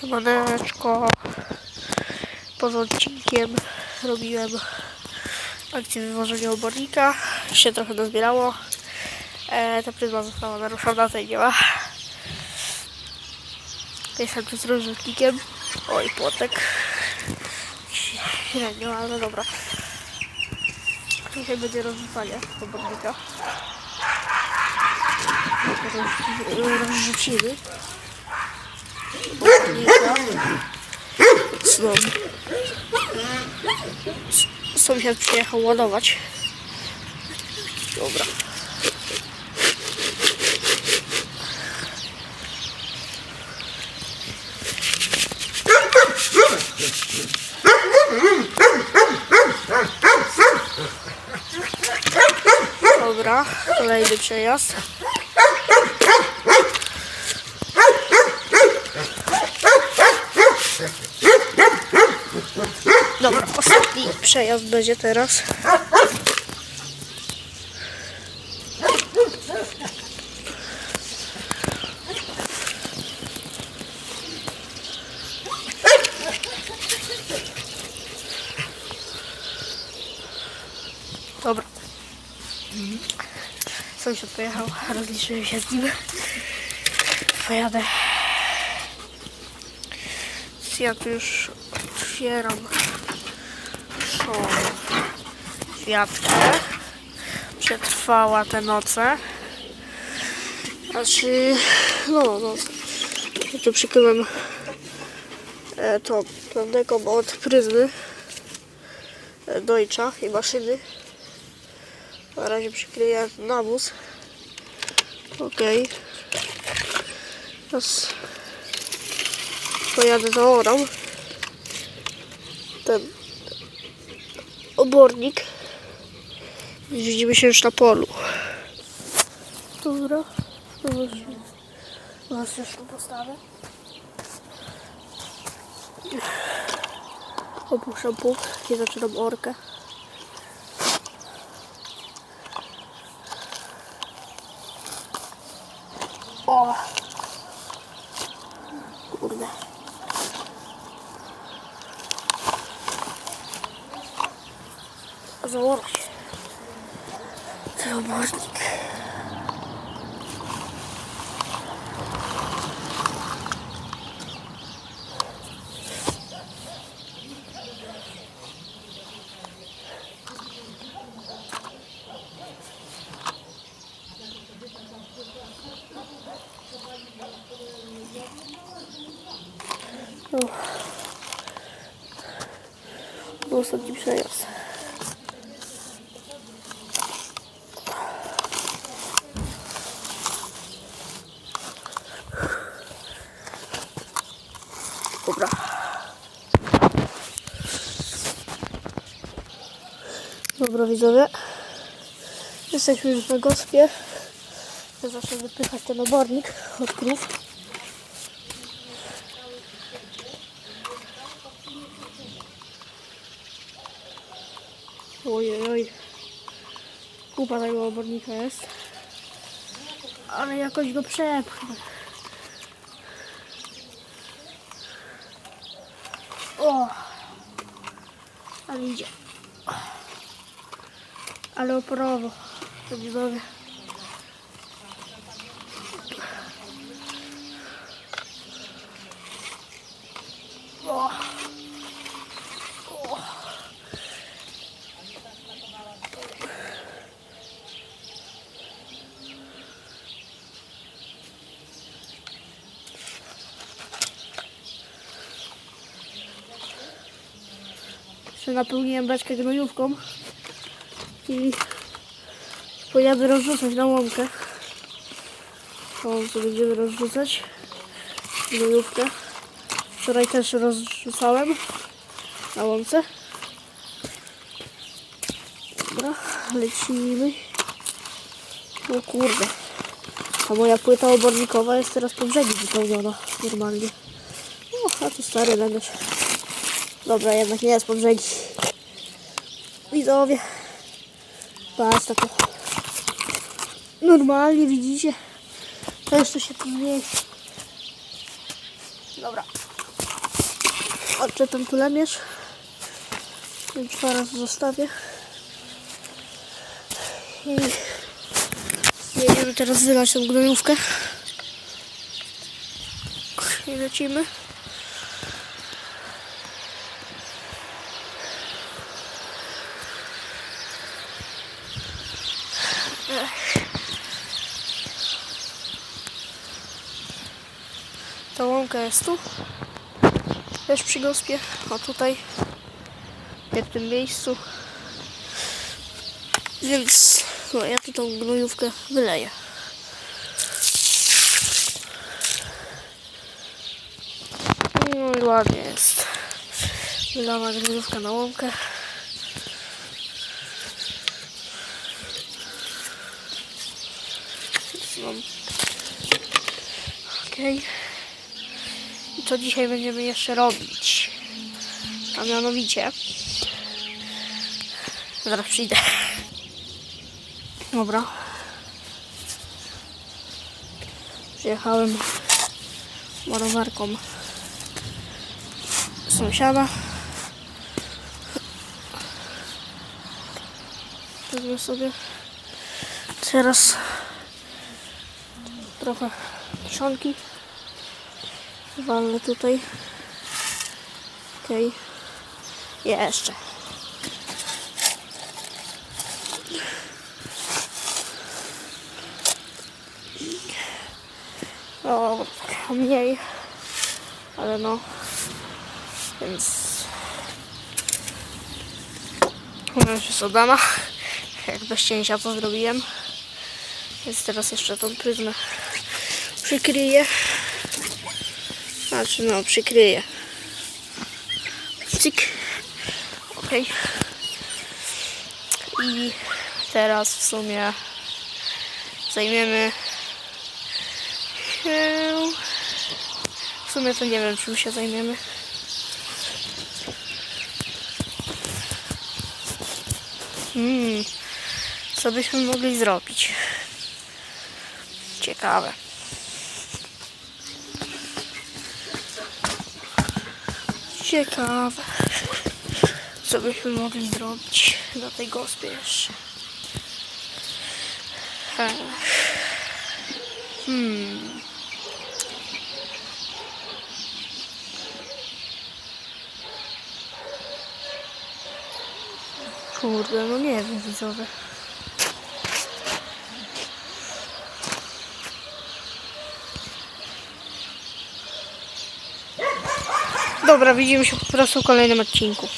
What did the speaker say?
Siemaneczko. Poza odcinkiem robiłem akcję wywożenia obornika. Się trochę dozbierało. E, ta pryzma została naruszona, tej nie ma. Jestem tu z rozrzutnikiem. Oj, płotek. Średnio, ale dobra. Dzisiaj będzie rozrzucanie obornika. Roz- Rozrzucimy. S- Sąsiad przyjechał ładować. Dobra. Dobra, kolejny przejazd. Dobra, ostatni przejazd będzie teraz. Dobra. Sąsiad pojechał, rozliczyłem się z nim. Pojadę. Ja tu już otwieram kwiatkę. Przetrwała te noce. Znaczy, no, no. Ja tu przykryłem e, to prawnego od pryzmy e, Deutscha i maszyny. Na razie przykryję nawóz. Okej. Teraz pojadę za orą. Ten obornik. Widzimy się już na polu. Dobra. Was już tu postawę. Opuszczam pług i zaczynam orkę. O! Kurde. Założę się. Ten obornik. Był ostatni Dobra widzowie. Jesteśmy już na gospie. Ja zacznę wypychać ten obornik od krów. Ojej, oj. Kupa tego obornika jest. Ale jakoś go przepchnę. O! Ale idzie. Ale oporowo. Widzowie. O! O! Napełniłem beczkę gnojówką i pojadę rozrzucać na łąkę. O, co będziemy rozrzucać gnojówkę. Wczoraj też rozrzucałem na łące. Dobra, lecimy. O kurde. A moja płyta obornikowa jest teraz po brzegi wypełniona normalnie. O, a tu stary legoś. Dobra, jednak nie jest po brzegi. Widzowie. Patrz to. Normalnie widzicie. To jeszcze się tu zmieści. Dobra. Patrzę tam kulemierz. I dwa zostawię. I jedziemy teraz wylać tą gnojówkę. I lecimy. Ta łąka jest tu. Też przy gospie. O tutaj. W tym miejscu. Więc no, ja tu tą gnojówkę wyleję. No i ładnie jest. Wylana gnojówka na łąkę. Mam. Okej. I co dzisiaj będziemy jeszcze robić? A mianowicie. Zaraz przyjdę. Dobra. Przyjechałem ładowarką sąsiada. Wezmę sobie teraz trochę kiszonki. Walnę tutaj. Okej. Jeszcze. O, trochę mniej. Ale no. Więc. Już jest oddana. Jak bez cięcia to zrobiłem. Więc teraz jeszcze tą pryzmę przykryję. Znaczy no, przykryję. Cyk. Okej. I teraz w sumie zajmiemy się... W sumie to nie wiem, czym się zajmiemy. Hmm, co byśmy mogli zrobić? Ciekawe. Ciekawe. Co byśmy mogli zrobić na tej gospie jeszcze? Ech. Hmm. Kurde, no nie wiem, widzowie. Dobra, widzimy się po prostu w kolejnym odcinku.